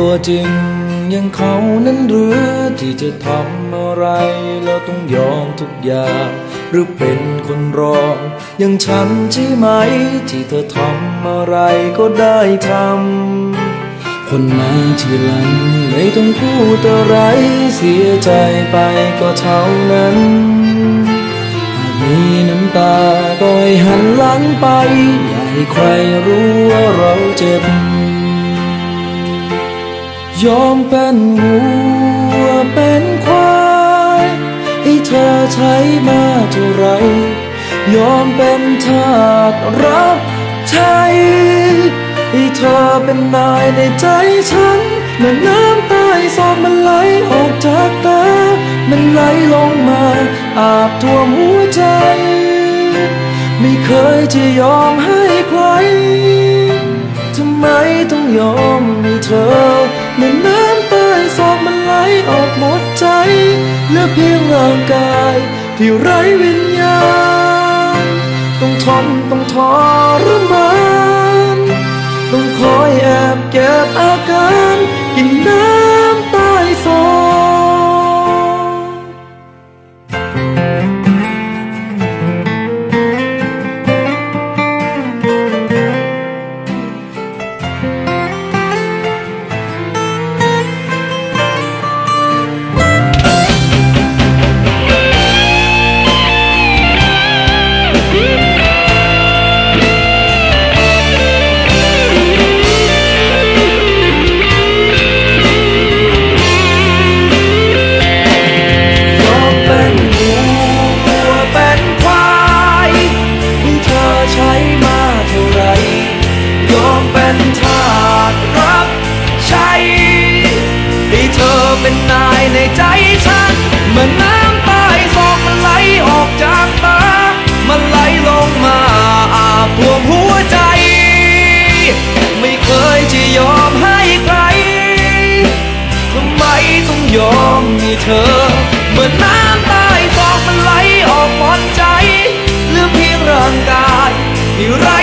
ตัวจริงยังเขานั้นหรือที่จะทำอะไรแล้วต้องยอมทุกอย่างหรือเป็นคนรองยังฉันใช่ไหม ที่เธอทำอะไรก็ได้ทำคนมาทีหลังไม่ต้องพูดอะไรเสียใจไปก็เท่านั้นหากมีน้ำตาก็ให้หันหลังไปอย่าให้ใครรู้ว่าเราเจ็บ ยอมเป็นวัวเป็นควายให้เธอใช้มาเท่าไร ยอมเป็นทาสรับใช้ให้เธอเป็นนายในใจฉันเหมือน้ำตายสอบมันไหลออกจากตา มันไหลลงมา อาบท่วมหัวใจ ไม่เคยจะยอมให้ใครทำไมต้องยอม เหลือเพียงร่างกาย ที่ไร้วิญญาณ ต้องทนต้องทรมานต้องคอยแอบเก็บอาการ ต้องยอมให้เธอ เหมือนน้ำตายสอกมันไหลออกหมดใจเหลือเพียงร่างกายที่ไร้